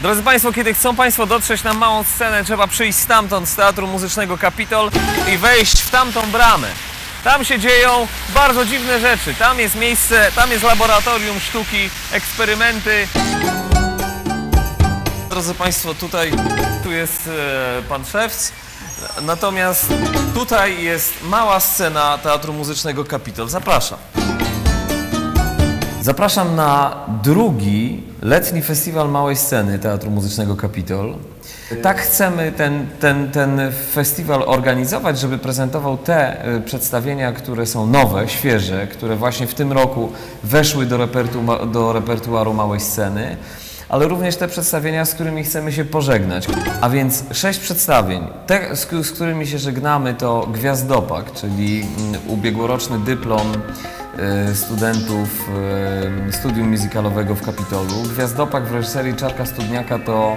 Drodzy Państwo, kiedy chcą Państwo dotrzeć na małą scenę, trzeba przyjść stamtąd z Teatru Muzycznego Kapitol i wejść w tamtą bramę. Tam się dzieją bardzo dziwne rzeczy. Tam jest miejsce, tam jest laboratorium sztuki, eksperymenty. Drodzy Państwo, tutaj tu jest e, Pan Szewc. Natomiast tutaj jest mała scena Teatru Muzycznego Kapitol. Zapraszam. Zapraszam na drugi letni festiwal małej sceny Teatru Muzycznego Kapitol. Tak chcemy ten, ten, ten festiwal organizować, żeby prezentował te y, przedstawienia, które są nowe, świeże, które właśnie w tym roku weszły do, repertu, do repertuaru małej sceny, ale również te przedstawienia, z którymi chcemy się pożegnać. A więc sześć przedstawień. Te, z, z którymi się żegnamy, to Gwiazdopak, czyli mm, ubiegłoroczny dyplom studentów y, studium muzykalowego w Kapitolu. Gwiazdopak w reżyserii Czarka Studniaka to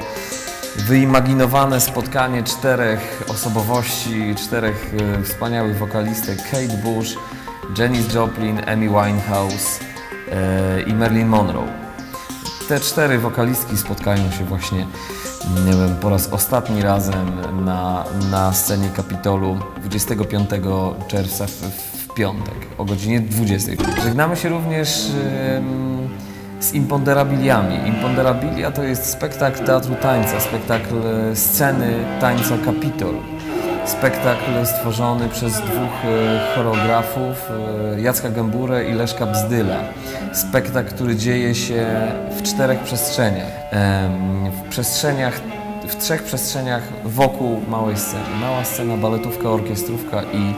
wyimaginowane spotkanie czterech osobowości, czterech y, wspaniałych wokalistek Kate Bush, Janis Joplin, Amy Winehouse i Marilyn Monroe. Te cztery wokalistki spotkają się właśnie, nie wiem, po raz ostatni razem na, na scenie Kapitolu 25 czerwca w, piątek o godzinie 20. Żegnamy się również z imponderabiliami. Imponderabilia to jest spektakl teatru tańca, spektakl e, sceny tańca Kapitol. Spektakl stworzony przez dwóch e, choreografów, e, Jacka Gęburę i Leszka Bzdyla. Spektakl, który dzieje się w czterech przestrzeniach. W przestrzeniach, w trzech przestrzeniach wokół małej sceny. Mała scena, baletówka, orkiestrówka i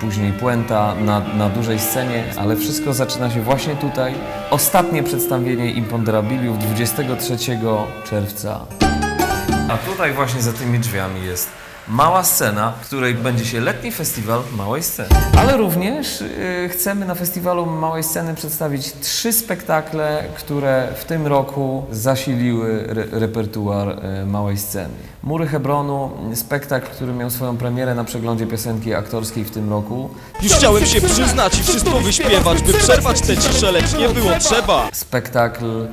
później puenta na, na dużej scenie, ale wszystko zaczyna się właśnie tutaj. Ostatnie przedstawienie Imponderabiliów 23 czerwca a tutaj właśnie za tymi drzwiami jest mała scena, w której będzie się letni festiwal małej sceny. Ale również y, chcemy na festiwalu małej sceny przedstawić trzy spektakle, które w tym roku zasiliły re repertuar y, małej sceny. Mury Hebronu, spektakl, który miał swoją premierę na przeglądzie piosenki aktorskiej w tym roku. Już chciałem się przyznać i wszystko wyśpiewać, by przerwać tę ciszę, lecz nie było trzeba. Spektakl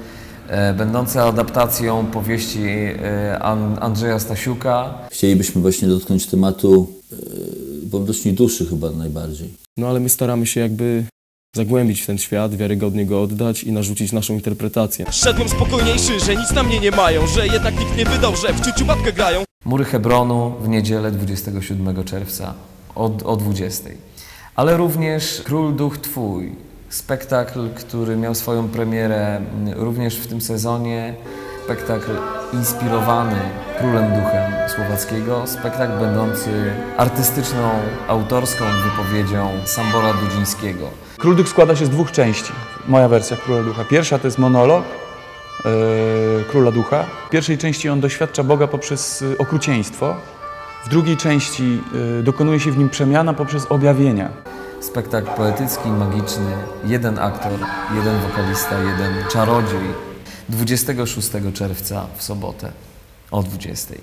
e, będący adaptacją powieści e, An Andrzeja Stasiuka. Chcielibyśmy właśnie dotknąć tematu e, podnośni duszy chyba najbardziej. No ale my staramy się jakby zagłębić w ten świat, wiarygodnie go oddać i narzucić naszą interpretację. Szedłem spokojniejszy, że nic na mnie nie mają, że jednak nikt nie wydał, że w ciuciu babkę grają. Mury Hebronu w niedzielę 27 czerwca o, o 20. Ale również Król Duch Twój, spektakl, który miał swoją premierę mm, również w tym sezonie. Spektakl inspirowany Królem Duchem Słowackiego, spektakl będący artystyczną, autorską wypowiedzią Sambora Dudzińskiego. Król Duch składa się z dwóch części. Moja wersja Króla Ducha. Pierwsza to jest monolog e, Króla Ducha. W pierwszej części on doświadcza Boga poprzez e, okrucieństwo. W drugiej części e, dokonuje się w nim przemiana poprzez objawienia. Spektakl poetycki, magiczny, jeden aktor, jeden wokalista, jeden czarodziej. 26 czerwca w sobotę o 20.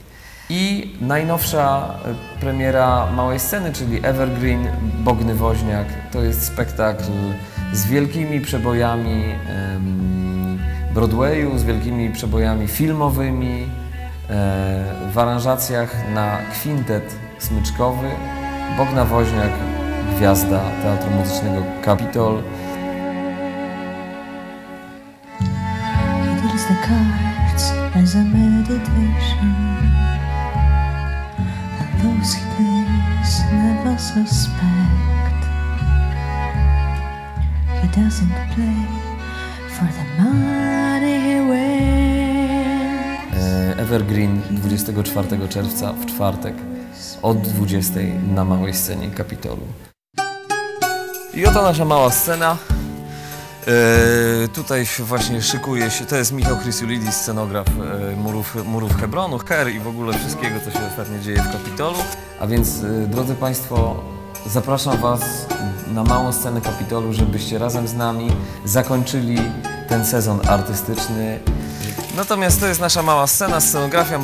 I najnowsza e, premiera małej sceny, czyli Evergreen Bogny Woźniak. To jest spektakl z wielkimi przebojami Broadwayu, z wielkimi przebojami filmowymi, e, w aranżacjach na kwintet smyczkowy. Bogna Woźniak, gwiazda Teatru Muzycznego Kapitol. E, Evergreen 24 czerwca w czwartek od 20 na małej scenie Kapitolu. I oto nasza mała scena. E, tutaj właśnie szykuje się, to jest Michał Chrysulidis, scenograf e, murów, murów Hebronu, Her i w ogóle wszystkiego, co się ostatnio dzieje w Kapitolu. A więc, e, drodzy Państwo, zapraszam Was na małą scenę Kapitolu, żebyście razem z nami zakończyli ten sezon artystyczny. Natomiast to jest nasza mała scena, scenografia.